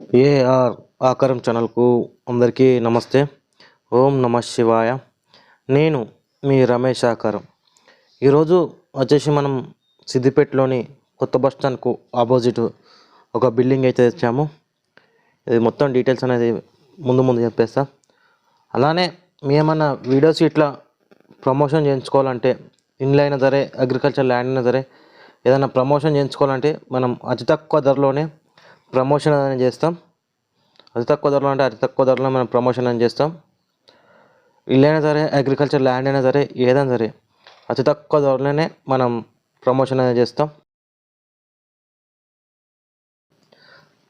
AR ఆకారం ఛానల్కు అందరికీ నమస్తే. ఓం నమ శివాయ. నేను మీ రమేష్ ఆకారం. ఈరోజు వచ్చేసి మనం సిద్దిపేటలోని కొత్త బస్ స్టాండ్కు ఆపోజిట్ ఒక బిల్డింగ్ అయితే తెచ్చాము. ఇది మొత్తం డీటెయిల్స్ అనేది ముందు ముందు చెప్పేస్తా. అలానే మేమన్నా వీడియోస్ ఇట్లా ప్రమోషన్ చేయించుకోవాలంటే ఇండ్లు అయినా సరే అగ్రికల్చర్ ల్యాండ్ అయినా సరే ఏదైనా ప్రమోషన్ చేయించుకోవాలంటే మనం అతి తక్కువ ధరలోనే ప్రమోషన్ అనేది చేస్తాం. అతి తక్కువ ధరలో అంటే అతి తక్కువ ధరలో మనం ప్రమోషన్ అని చేస్తాం. ఇల్లైనా సరే అగ్రికల్చర్ ల్యాండ్ అయినా సరే ఏదైనా సరే అతి తక్కువ ధరలోనే మనం ప్రమోషన్ అనేది చేస్తాం.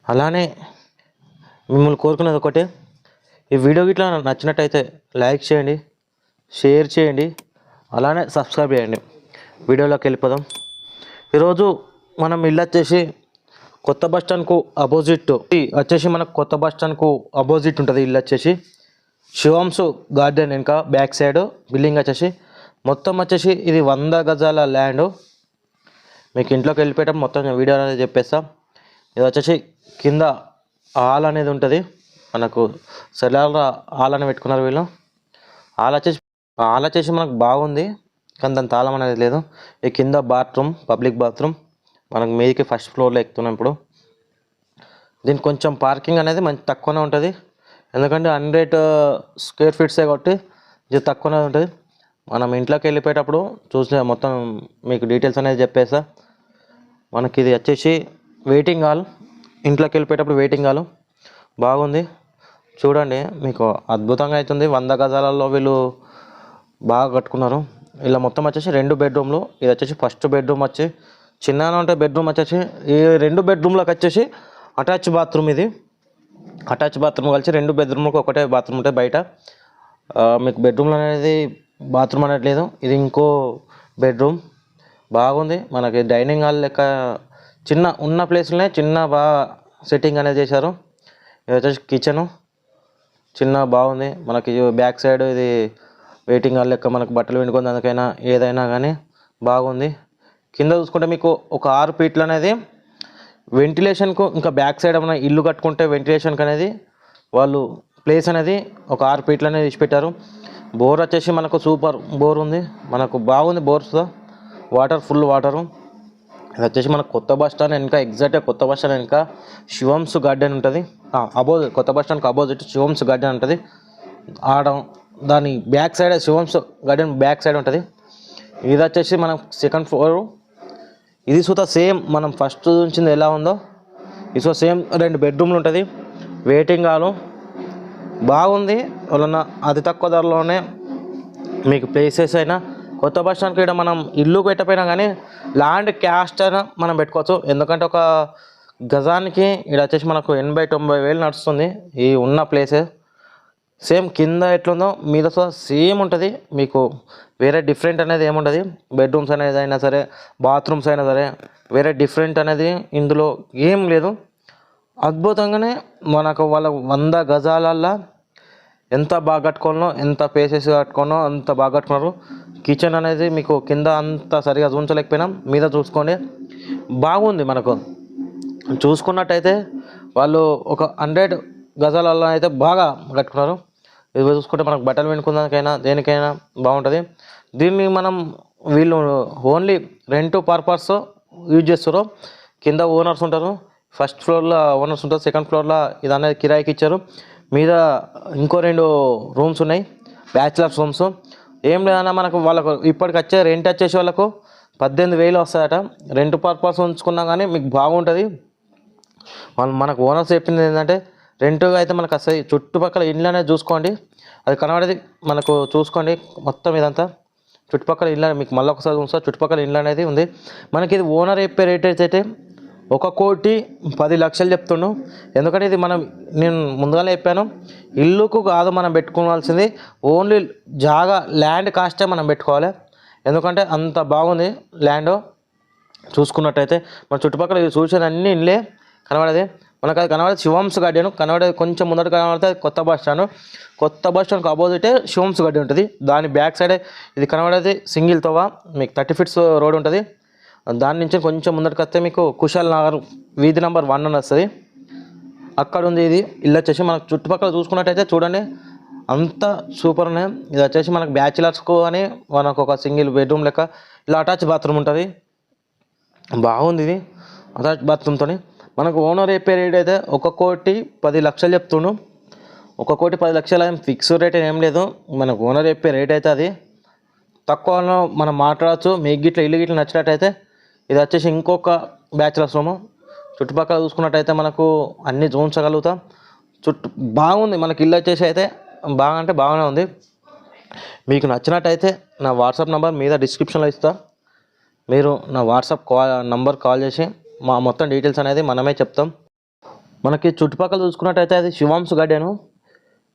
అలానే మిమ్మల్ని కోరుకునేది ఒకటే ఈ వీడియో ఇట్లా నచ్చినట్టయితే లైక్ చేయండి షేర్ చేయండి అలానే సబ్స్క్రైబ్ చేయండి. వీడియోలోకి వెళ్ళిపోదాం. ఈరోజు మనం ఇల్లు వచ్చేసి కొత్త బస్ స్టాండ్కు అపోజిట్ వచ్చేసి మనకు కొత్త బస్ స్టాండ్కు అపోజిట్ ఉంటుంది ఇల్లు వచ్చేసి. శివంసు గార్డెన్ ఇంకా బ్యాక్ సైడ్ బిల్డింగ్ వచ్చేసి. మొత్తం వచ్చేసి ఇది వంద గజాల ల్యాండ్. మీకు ఇంట్లోకి వెళ్ళిపోయటం మొత్తం వీడియో అనేది చెప్పేస్తా. ఇది వచ్చేసి కింద హాల్ అనేది ఉంటుంది. మనకు సెలార్ హాల్ అని పెట్టుకున్నారు వీళ్ళు. ఆల్ వచ్చేసి ఆల్ వచ్చేసి మనకు బాగుంది. కానీ దాని తాళం అనేది లేదు. ఈ కింద బాత్రూమ్ పబ్లిక్ బాత్రూమ్. మనకు మీదకి ఫస్ట్ ఫ్లోర్లో ఎక్కుతున్నాం ఇప్పుడు. దీనికి కొంచెం పార్కింగ్ అనేది మంచి తక్కువనే ఉంటుంది. ఎందుకంటే హండ్రెడ్ స్క్వేర్ ఫీట్సే కాబట్టి ఇది తక్కువనే ఉంటుంది. మనం ఇంట్లోకి వెళ్ళిపోయేటప్పుడు చూసే మొత్తం మీకు డీటెయిల్స్ అనేది చెప్పేసా మనకి ఇది వచ్చేసి వెయిటింగ్ హాల్ ఇంట్లోకి వెళ్ళిపోయేటప్పుడు వెయిటింగ్ హాల్ బాగుంది. చూడండి మీకు అద్భుతంగా అవుతుంది. వంద గజాలలో వీళ్ళు బాగా కట్టుకున్నారు. ఇలా మొత్తం వచ్చేసి రెండు బెడ్రూమ్లు ఇది వచ్చేసి ఫస్ట్ బెడ్రూమ్ వచ్చి చిన్న అంటే బెడ్రూమ్ వచ్చేసి ఈ రెండు బెడ్రూమ్లకు వచ్చేసి అటాచ్ బాత్రూమ్ ఇది. అటాచ్ బాత్రూమ్ కలిసి రెండు బెడ్రూమ్లకు ఒకటే బాత్రూమ్ ఉంటుంది బయట. మీకు బెడ్రూమ్లో అనేది బాత్రూమ్ అనట్లేదు. ఇది ఇంకో బెడ్రూమ్ బాగుంది. మనకి డైనింగ్ హాల్ లెక్క చిన్న ఉన్న ప్లేస్లోనే చిన్న బాగా సెట్టింగ్ అనేది చేశారు. ఇది వచ్చేసి కిచెను చిన్న బాగుంది. మనకి బ్యాక్ సైడ్ ఇది వెయిటింగ్ హాల్ లెక్క మనకు బట్టలు పిండుకొని దానికైనా ఏదైనా కానీ బాగుంది. కింద చూసుకుంటే మీకు ఒక ఆరు ఫీట్లు అనేది వెంటిలేషన్కు ఇంకా బ్యాక్ సైడ్ ఏమైనా ఇల్లు కట్టుకుంటే వెంటిలేషన్కి అనేది వాళ్ళు ప్లేస్ అనేది ఒక ఆరు ఫీట్లు అనేది ఇచ్చిపెట్టారు బోర్ వచ్చేసి మనకు సూపర్ బోర్ ఉంది. మనకు బాగుంది బోర్స్ వాటర్ ఫుల్ వాటరు. ఇది వచ్చేసి మనకు కొత్త బస్ స్టాండ్ వెనక ఎగ్జాక్ట్గా కొత్త బస్ స్టాండ్ వెనక శివంస్ గార్డెన్ ఉంటుంది. అపోజిట్ కొత్త బస్ స్టాండ్కి అపోజిట్ శివంస్ గార్డెన్ ఉంటుంది. ఆడ దాని back side Shivams garden back side ఉంటుంది. ఇది వచ్చేసి మనం సెకండ్ ఫ్లోర్. ఇది సుత సేమ్ మనం ఫస్ట్ ఉంచింది ఎలా ఉందో? ఇది సో సేమ్ రెండు బెడ్రూమ్లు ఉంటుంది. Waiting hall. బాగుంది. వలన అతి తక్కువ ధరలోనే మీకు ప్లేసెస్ అయినా కొత్త బస్ స్టాండ్కి ఇక్కడ మనం ఇల్లు పెట్టపోయినా కానీ ల్యాండ్ క్యాస్ట్ అయినా మనం పెట్టుకోవచ్చు. ఎందుకంటే ఒక గజానికి ఇక్కడ వచ్చేసి మనకు ఎనభై తొంభై వేలు నడుస్తుంది ఈ ఉన్న ప్లేసెస్ సేమ్ కింద ఎట్లుందో మీద సేమ్ ఉంటుంది. మీకు వేరే డిఫరెంట్ అనేది ఏముంటుంది బెడ్రూమ్స్ అనేది అయినా సరే బాత్రూమ్స్ అయినా సరే వేరే డిఫరెంట్ అనేది ఇందులో ఏం లేదు. అద్భుతంగానే మనకు వాళ్ళ వంద గజాలల్లో ఎంత బాగా కట్టుకోవాలో ఎంత పేసెస్ కట్టుకోనో అంత బాగా కట్టుకున్నారు. కిచెన్ అనేది మీకు కింద అంత సరిగా చూంచలేకపోయినా మీద చూసుకోండి. బాగుంది మనకు. చూసుకున్నట్టయితే వాళ్ళు ఒక హండ్రెడ్ గజాలలో అయితే బాగా కట్టుకున్నారు. ఇది చూసుకుంటే మనకు బట్టలు పెట్టుకోవడానికైనా దేనికైనా బాగుంటుంది. దీన్ని మనం వీళ్ళు ఓన్లీ రెంట్ పర్పస్ యూజ్ చేస్తారు కింద ఓనర్స్ ఉంటారు. ఫస్ట్ ఫ్లోర్లో ఓనర్స్ ఉంటారు. సెకండ్ ఫ్లోర్లో ఇది అనేది కిరాయికి ఇచ్చారు. మీద ఇంకో రెండు రూమ్స్ ఉన్నాయి. బ్యాచిలర్స్ రూమ్స్ ఏం లేదన్నా మనకు వాళ్ళకు ఇప్పటికి వచ్చే రెంట్ వచ్చేసి వాళ్ళకు పద్దెనిమిది వేలు వస్తాయట. రెంట్ పర్పస్ ఉంచుకున్నా కానీ మీకు బాగుంటుంది. వాళ్ళు మనకు ఓనర్స్ చెప్పింది ఏంటంటే రెంట్గా అయితే మనకు వస్తాయి చుట్టుపక్కల ఇల్లు అనేది చూసుకోండి. అది కనబడేది మనకు చూసుకోండి మొత్తం ఇదంతా. చుట్టుపక్కల ఇల్లు మీకు మళ్ళీ ఒకసారి చూస్తా చుట్టుపక్కల ఇల్లు అనేది ఉంది. మనకి ఇది ఓనర్ చెప్పే రేట్ అయితే ఒక కోటి పది లక్షలు చెప్తుండు. ఎందుకంటే ఇది మనం నేను ముందుగానే చెప్పాను ఇల్లుకు కాదు మనం పెట్టుకోవాల్సింది. ఓన్లీ జాగా ల్యాండ్ కాస్టే మనం పెట్టుకోవాలి. ఎందుకంటే అంత బాగుంది ల్యాండ్. చూసుకున్నట్టయితే మన చుట్టుపక్కల ఇవి చూసేది అన్ని ఇల్లే కనబడేది. మనకు అది కనబడేది శివంస్ గార్డెన్ కనబడే కొంచెం ముందర కనబడితే కొత్త బస్ స్టాండ్ కొత్త బస్ స్టాండ్కి అపోజిటే శివంస్ గార్డెన్ ఉంటుంది. దాని బ్యాక్ సైడే ఇది కనబడేది సింగిల్ తోవా మీకు థర్టీ ఫీట్స్ రోడ్ ఉంటుంది. దాని నుంచి కొంచెం ముందరికి వస్తే మీకు కుశాల్ నగర్ వీధి నెంబర్ వన్ అని వస్తుంది. అక్కడ ఉంది ఇది ఇల్లు వచ్చేసి మనకు చుట్టుపక్కల చూసుకున్నట్టయితే చూడండి అంత సూపర్ ఉన్నాయి ఇది వచ్చేసి మనకు బ్యాచిలర్స్కు అని మనకు ఒక సింగిల్ బెడ్రూమ్ లెక్క. ఇలా అటాచ్ బాత్రూమ్ ఉంటుంది. బాగుంది ఇది అటాచ్ బాత్రూమ్తోని మనకు ఓనర్ చెప్పే రేట్ అయితే ఒక కోటి పది లక్షలు చెప్తుండు. ఒక కోటి పది లక్షలు ఏం ఫిక్స్ రేట్ ఏం లేదు. మనకు ఓనర్ చెప్పే రేట్ అయితే అది. తక్కువలో మనం మాట్లాడచ్చు. మీకు గిట్ల ఇల్లు గిట్ల నచ్చినట్టయితే ఇది వచ్చేసి ఇంకొక బ్యాచులర్స్ రూము చుట్టుపక్కల చూసుకున్నట్టయితే మనకు అన్ని చూపించగలుగుతాం చుట్టూ బాగుంది. మనకి ఇల్లు వచ్చేసి అయితే బాగా అంటే బాగానే ఉంది. మీకు నచ్చినట్టయితే నా వాట్సాప్ నెంబర్ మీద డిస్క్రిప్షన్లో ఇస్తా. మీరు నా వాట్సాప్ కాల్ నంబర్ కాల్ చేసి మా మొత్తం డీటెయిల్స్ అనేది మనమే చెప్తాం. మనకి చుట్టుపక్కల చూసుకున్నట్టయితే అది శివాంశు గార్డెను.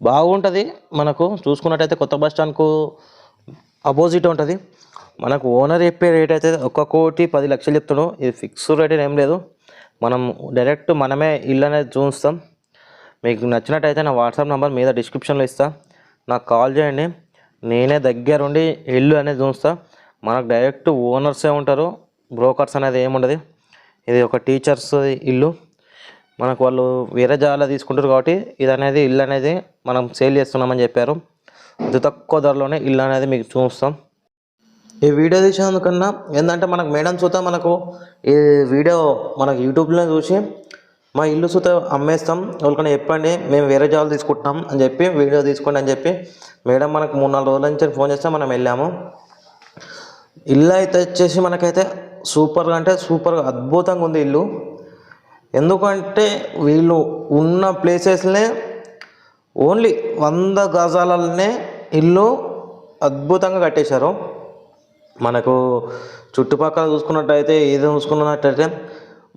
బాగుంటుంది మనకు. చూసుకున్నట్టయితే కొత్త బస్ స్టాండ్కు అపోజిట్ ఉంటుంది. మనకు ఓనర్ చెప్పే రేట్ అయితే ఒక కోటి పది లక్షలు చెప్తాడు. ఇది ఫిక్స్ రేట్ ఏం లేదు. మనం డైరెక్ట్ మనమే ఇల్లు అనేది చూస్తాం. మీకు నచ్చినట్టయితే నా వాట్సాప్ నెంబర్ మీద డిస్క్రిప్షన్లో ఇస్తా. నాకు కాల్ చేయండి. నేనే దగ్గరుండి ఇల్లు అనేది చూస్తా. మనకు డైరెక్ట్ ఓనర్సే ఉంటారు. బ్రోకర్స్ అనేది ఏముండదు ఇది ఒక టీచర్స్ ఇల్లు. మనకు వాళ్ళు వేరే జాగాలో తీసుకుంటారు కాబట్టి ఇది అనేది ఇల్లు అనేది మనం సేల్ చేస్తున్నామని చెప్పారు. అతి తక్కువ ధరలోనే ఇల్లు అనేది మీకు చూస్తాం ఈ వీడియో తీసేందుకన్నా ఏంటంటే మనకు మేడం చూత మనకు ఈ వీడియో మనకు యూట్యూబ్లో చూసి మా ఇల్లు చూత అమ్మేస్తాం ఎవరికైనా చెప్పండి మేము వేరే జాగాలు తీసుకుంటున్నాం అని చెప్పి వీడియో తీసుకోండి అని చెప్పి మేడం మనకు మూడు నాలుగు రోజుల నుంచి ఫోన్ చేస్తే మనం వెళ్ళాము. ఇల్లు అయితే వచ్చేసి మనకైతే సూపర్గా అంటే సూపర్గా అద్భుతంగా ఉంది ఇల్లు. ఎందుకంటే వీళ్ళు ఉన్న ప్లేసెస్నే ఓన్లీ వంద గజాలనే ఇల్లు అద్భుతంగా కట్టేశారు. మనకు చుట్టుపక్కల చూసుకున్నట్టయితే ఏదో చూసుకున్నట్టయితే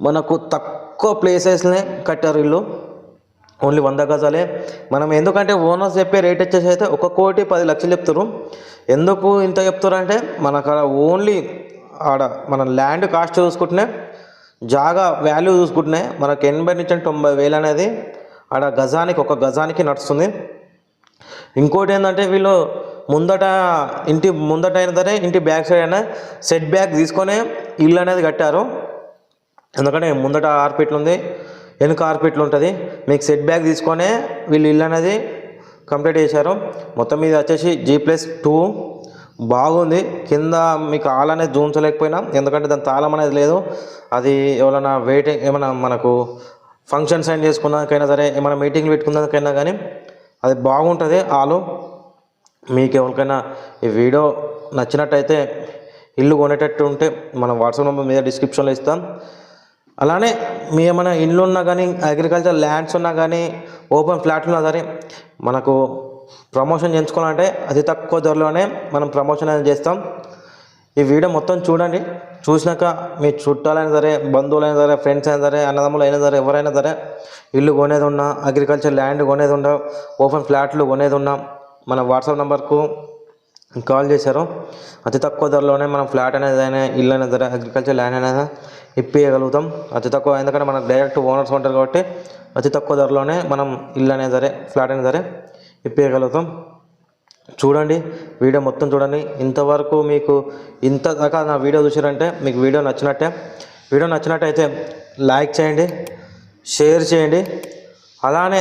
మనకు తక్కువ ప్లేసెస్నే కట్టారు ఇల్లు. ఓన్లీ వంద గజాలే. మనం ఎందుకంటే ఓనర్స్ చెప్పే రేట్ వచ్చేసి అయితే ఒక కోటి పది లక్షలు చెప్తారు ఎందుకు ఇంత చెప్తారు అంటే మనకు ఓన్లీ ఆడ మన ల్యాండ్ కాస్ట్ చూసుకుంటున్నాయి జాగా వాల్యూ చూసుకుంటున్నాయి మనకు ఎనభై నుంచి తొంభై వేలు అనేది ఆడ గజానికి ఒక గజానికి నడుస్తుంది. ఇంకోటి ఏంటంటే వీళ్ళు ముందట ఇంటి ముందట అయినా సరే ఇంటి బ్యాక్ సైడ్ అయినా సెట్ బ్యాక్ తీసుకొని ఇల్లు అనేది కట్టారు. ఎందుకంటే ముందట ఆర్పిట్లు ఉంది వెనుక ఆర్పిట్లు ఉంటుంది. మీకు సెట్ బ్యాక్ తీసుకొనే వీళ్ళు ఇల్లు అనేది కంప్లీట్ చేశారు. మొత్తం మీద వచ్చేసి జీ ప్లస్ టూ బాగుంది. కింద మీకు హాల్ అనేది జూంచలేకపోయినా ఎందుకంటే దాని తాళం అనేది లేదు. అది ఎవరైనా వెయిటింగ్ ఏమైనా మనకు ఫంక్షన్ సైన్ చేసుకున్నాకైనా సరే ఏమైనా మీటింగ్లు పెట్టుకున్నాకైనా కానీ అది బాగుంటుంది ఆలు. మీకు ఎవరికైనా ఈ వీడియో నచ్చినట్టయితే ఇల్లు కొనేటట్టు ఉంటే మనం వాట్సాప్ నెంబర్ మీద డిస్క్రిప్షన్లో ఇస్తాం. అలానే మీ ఏమైనా ఇల్లు ఉన్నా కానీ అగ్రికల్చర్ ల్యాండ్స్ ఉన్నా కానీ ఓపెన్ ఫ్లాట్లు ఉన్నా సరే మనకు ప్రమోషన్ చేయించుకోవాలంటే అతి తక్కువ ధరలోనే మనం ప్రమోషన్ అనేది చేస్తాం. ఈ వీడియో మొత్తం చూడండి. చూసినాక మీ చుట్టాలైనా సరే బంధువులైనా సరే ఫ్రెండ్స్ అయినా సరే అన్నదమ్ములు అయినా సరే ఎవరైనా సరే ఇల్లు కొనేది ఉన్నా అగ్రికల్చర్ ల్యాండ్ కొనేది ఉన్నా ఓపెన్ ఫ్లాట్లు కొనేది ఉన్నా మన వాట్సాప్ నెంబర్కు కాల్ చేశారు. అతి తక్కువ ధరలోనే మనం ఫ్లాట్ అనేది అయినా ఇల్లు అయినా సరే అగ్రికల్చర్ ల్యాండ్ అనేది ఇప్పించగలుగుతాం అతి తక్కువ ఎందుకంటే మనకు డైరెక్ట్ ఓనర్స్ ఉంటారు కాబట్టి అతి తక్కువ ధరలోనే మనం ఇల్లు అనేది సరే ఫ్లాట్ అయినా సరే ఇప్పించగలుగుతాం చూడండి వీడియో మొత్తం చూడండి. ఇంతవరకు మీకు ఇంత దాకా నా వీడియో చూసారంటే మీకు వీడియో నచ్చినట్టే. వీడియో నచ్చినట్టయితే లైక్ చేయండి షేర్ చేయండి. అలానే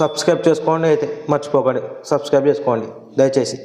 సబ్స్క్రైబ్ చేసుకోండి అయితే మర్చిపోకండి. సబ్స్క్రైబ్ చేసుకోండి. దయచేసి.